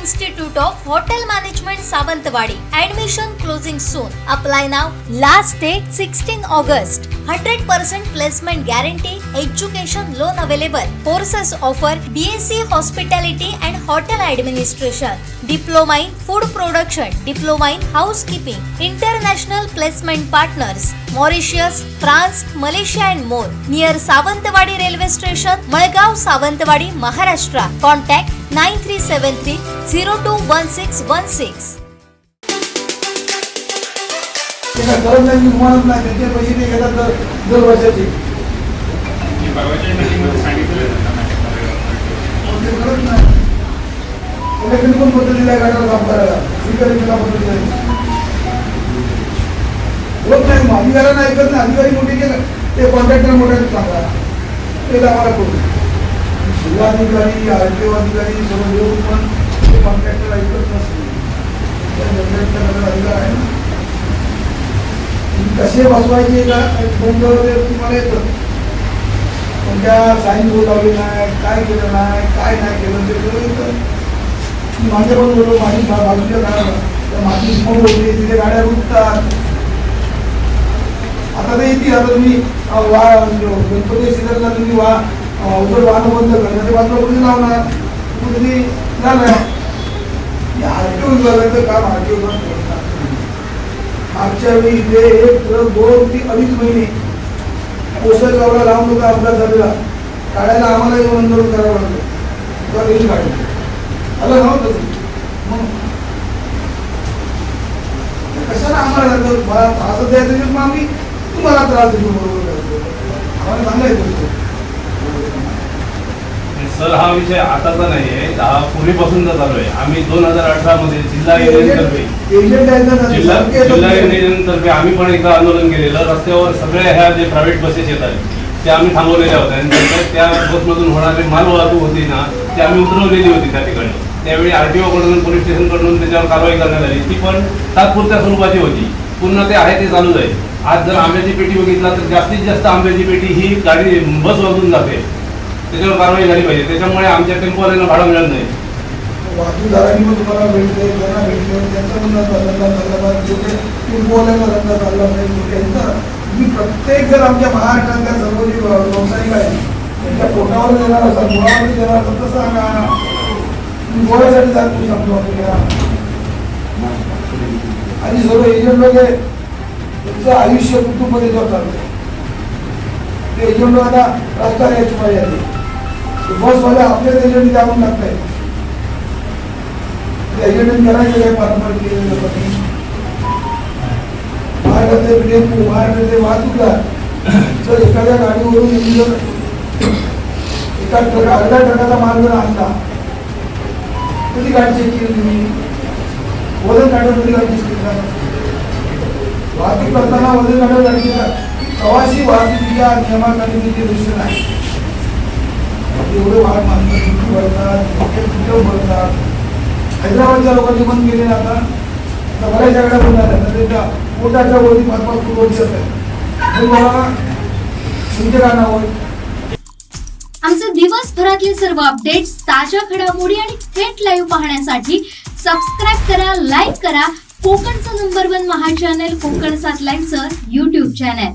Institute of Hotel Management Savantwadi. Admission closing soon. Apply now. Last date 16 August. 100% placement guarantee. Education loan available. Courses offer BSc Hospitality and Hotel Administration. Diploma in Food Production. Diploma in Housekeeping. International Placement Partners. Mauritius, France, Malaysia and more. Near Savantwadi Railway Station, Malgaon, Savantwadi, Maharashtra. Contact 9373 021616. त्याचा कर्मचारी तुम्हालाच नाही त्याचे पैसे ते घेतात दर दर वर्षाचे मी परवाच्या मीटिंगमध्ये सांगितलं त्यांना ते नाही अधिकाऱ्यांना ऐकत नाही अधिकारी मोठे केलं ते कॉन्ट्रॅक्टर मोठ्या सांगा ते आम्हाला करू जिल्हाधिकारी आर टी ओ अधिकारी सर्व येऊन पण ते कॉन्ट्रॅक्टर ऐकत नसते त्या कॉन्ट्रॅक्टरला अधिकार आहे ना? कसे बसवायचे का बंद ते तुम्हाला येतं? पण त्या साईन बोर्ड लावली नाही काय केलं नाही काय नाही केलं ते सगळं येतं. मी माझ्या पण बोललो माझी बाजूच्या गाड्या त्या माती स्मोक होती तिथे गाड्या रुटतात आता ते येतील आता तुम्ही वा गणपती सीझनला तुम्ही वा उघड वाहन बंद करणार ते बाजूला कुठे लावणार. कुठे झालं. आर आरटीओ विभागाचं काम आरटीओ विभाग करतात मागच्या वेळी इथे एक दोन ते अडीच महिने. कोसळगावला लांब होता अपघात झालेला. काढायला आम्हाला येऊन आंदोलन करावं लागलं. तेव्हा गेली काढलं. आलं ना हो तसं? मग? कशाला आम्हाला लागलं? मला त्रास द्यायचं मग आम्ही तुम्हाला त्रास देतो बरोबर. आम्हाला चांगला येतो सर हा विषय आताचा नाही आहे दहा पूर्वीपासूनचा चालू आहे. आम्ही दोन हजार अठरा मध्ये जिल्हा जिल्हा सारखे येतात. जिल्हा युनियन तर्फे आम्ही पण एकदा आंदोलन केलेलं. रस्त्यावर सगळ्या ह्या जे प्रायव्हेट बसेस येतात त्या आम्ही थांबवलेल्या होत्या. आणि नंतर त्या बसमधून होणारी माल वाहतूक होती ना ती आम्ही उतरवलेली होती त्या ठिकाणी. त्यावेळी आरटीओ कडून पोलीस स्टेशनकडून त्याच्यावर कारवाई करण्यात आली. ती पण तात्पुरत्या स्वरूपाची होती. पुन्हा ते आहे ते चालूच आहे. आज जर आंब्याची पेटी बघितला तर जास्तीत जास्त आंब्याची पेटी ही गाडी बस वाजून जाते. त्याच्यावर कारवाई झाली पाहिजे. त्याच्यामुळे आमच्या टेम्पोवाल्यांना भाडं मिळत नाही. वाहतूकदारांनी पण तुम्हाला भेटले त्यांना भेटले त्यांचा पण धंदा चालला पाहिजे धंदा चालला पाहिजे त्यांचा तुम्ही प्रत्येक जर आमच्या महाराष्ट्रातल्या सर्व जे व्यावसायिक त्यांच्या पोटावर देणार असाल मुळावर देणार असाल तर सांगा. तुम्ही गोळ्यासाठी जात तुम्ही सांगतो आपल्याला. आणि सर्व एजंट लोक आहे त्यांचं आयुष्य कुटुंब त्याच्यावर चालतं ते एजंट लोकांना आता रस्ता यायची पाहिजे. बसवाले आपल्याच एजंट द्यावून लागतंय एजंट करायचे काय पारंपरिक महाराष्ट्रातले महाराष्ट्रातले वाहतूकदार जर एखाद्या गाडीवरून तुम्ही जर एका ट्रक अर्ध्या ट्रकाचा माल जर आणला. कधी गाडी चेक केली तुम्ही? वजन काढून कधी गाडी चेक केली? वाहतूक करताना वजन काढून गाडी प्रवासी वाहतुकीच्या नियमाखाली ते दृश्य नाही एवढे वाहन माणसं भरतात कुठं वळतात हैदराबादच्या लोकांनी बंद केले ना आता. आता बऱ्याच गाड्या बंद झाल्या तर त्याच्या पोटाच्या वरती पाच पाच फूट वर दिसत आहे. मला तुमचे काय आमचे दिवसभरातले सर्व अपडेट्स ताज्या घडामोडी आणि थेट लाईव्ह पाहण्यासाठी सबस्क्राईब करा लाईक करा. कोकणचं नंबर वन महा चॅनल कोकण सात लाईव्हचं युट्यूब चॅनल